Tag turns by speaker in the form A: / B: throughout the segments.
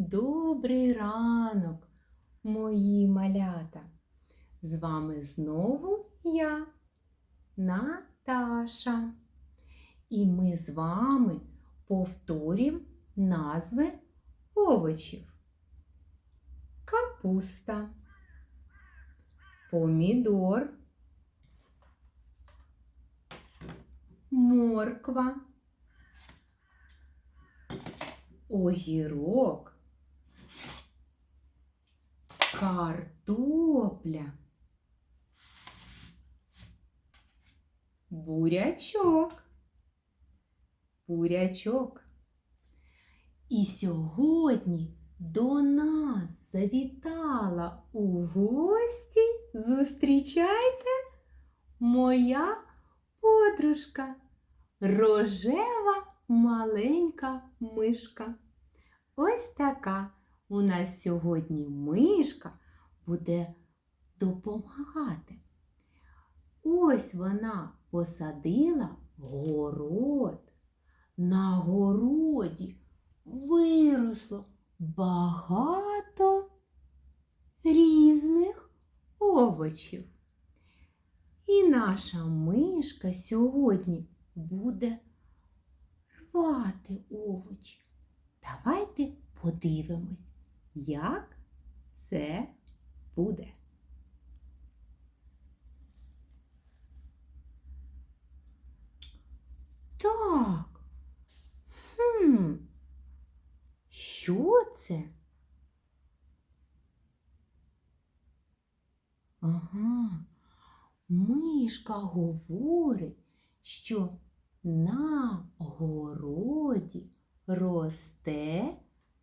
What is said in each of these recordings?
A: Добрий ранок, мої малята. З вами знову я, Наташа. І ми з вами повторюємо назви овочів. Капуста, помідор, морква, огірок, картопля, бурячок, бурячок. І сьогодні до нас завітала у гості. Зустрічайте моя подружка, рожева маленька мишка. Ось така у нас сьогодні мишка буде допомагати. Ось вона посадила город. На городі виросло багато різних овочів. І наша мишка сьогодні буде рвати овочі. Давайте подивимось, як це буде. Так. Хм. Що це? Ага. Мишка говорить, що на городі росте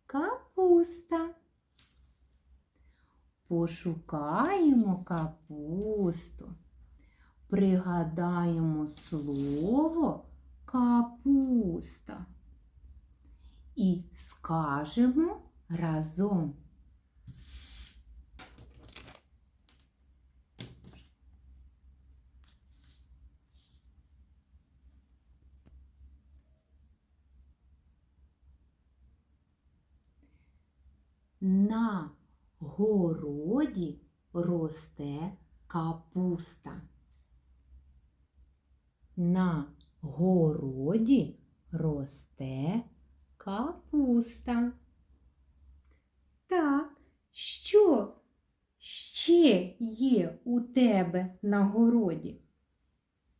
A: капуста. Пошукаємо капусту. Пригадаємо слово капуста. І скажемо разом. На городі росте капуста. На городі росте капуста. Так, що ще є у тебе на городі?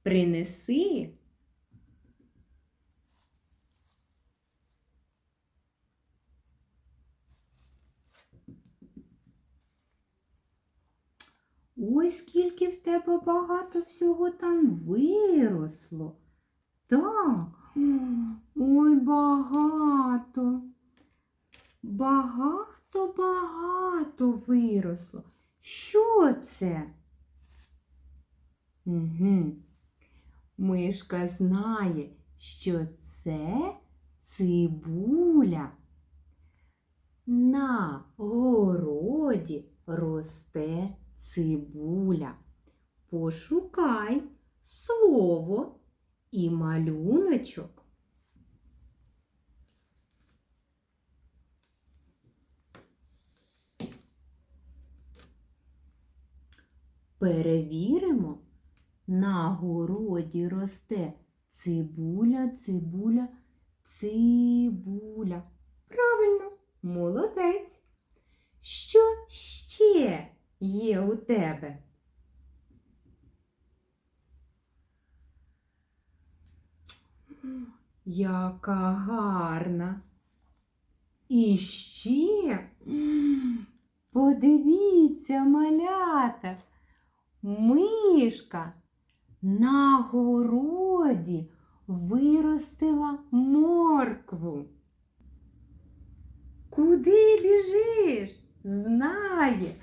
A: Принеси. Ой, скільки в тебе багато всього там виросло. Так, ой, багато. Багато, багато виросло. Що це? Угу. Мишка знає, що це цибуля. На городі росте цибуля. Пошукай слово і малюночок. Перевіримо. На городі росте цибуля, цибуля, цибуля. Правильно, молодець. Що ще є у тебе? Яка гарна. І ще подивіться, малята, мишка на городі виростила моркву. Куди біжиш? Знає,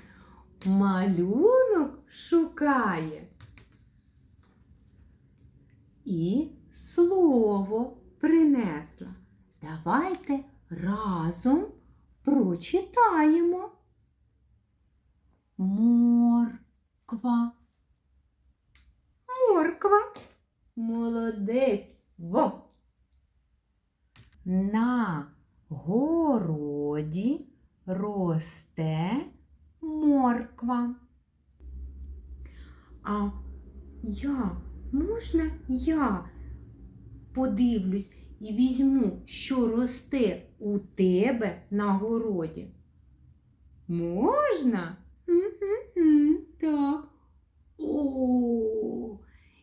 A: малюнок шукає. І слово принесла. Давайте разом прочитаємо. Морква. Морква. Молодець. Во. На городі росте морква. А я, можна я подивлюсь і візьму, що росте у тебе на городі? Можна? Так. О,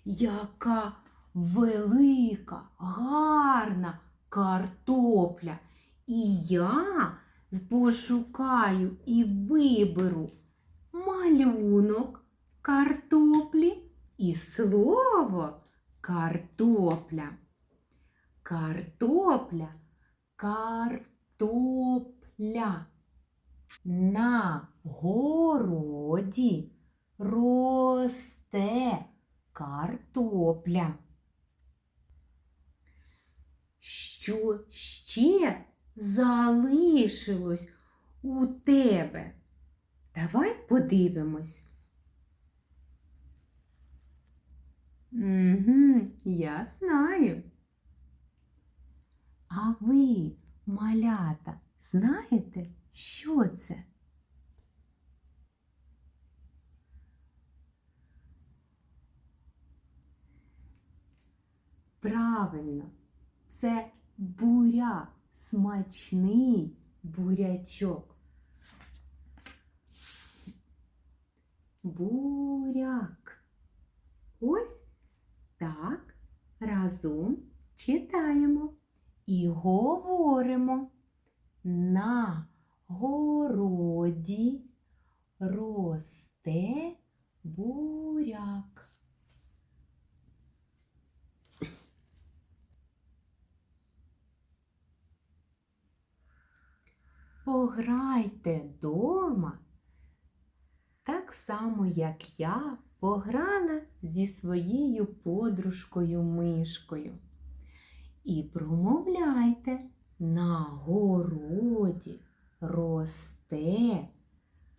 A: яка велика, гарна картопля. І я пошукаю і виберу малюнок картоплі і слово картопля. Картопля, картопля. На городі росте картопля. Що ще залишилось у тебе? Давай подивимось. Угу, я знаю. А ви, малята, знаєте, що це? Правильно, це буряк, смачний бурячок. Буряк. Ось так разом читаємо і говоримо. На городі росте буряк. Пограйте дома так само, як я пограла зі своєю подружкою мишкою. І промовляйте на городі росте.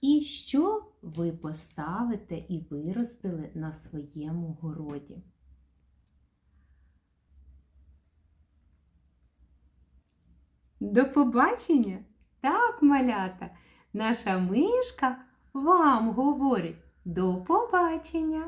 A: І що ви поставите і виростили на своєму городі? До побачення! Так, малята, наша мишка вам говорить до побачення!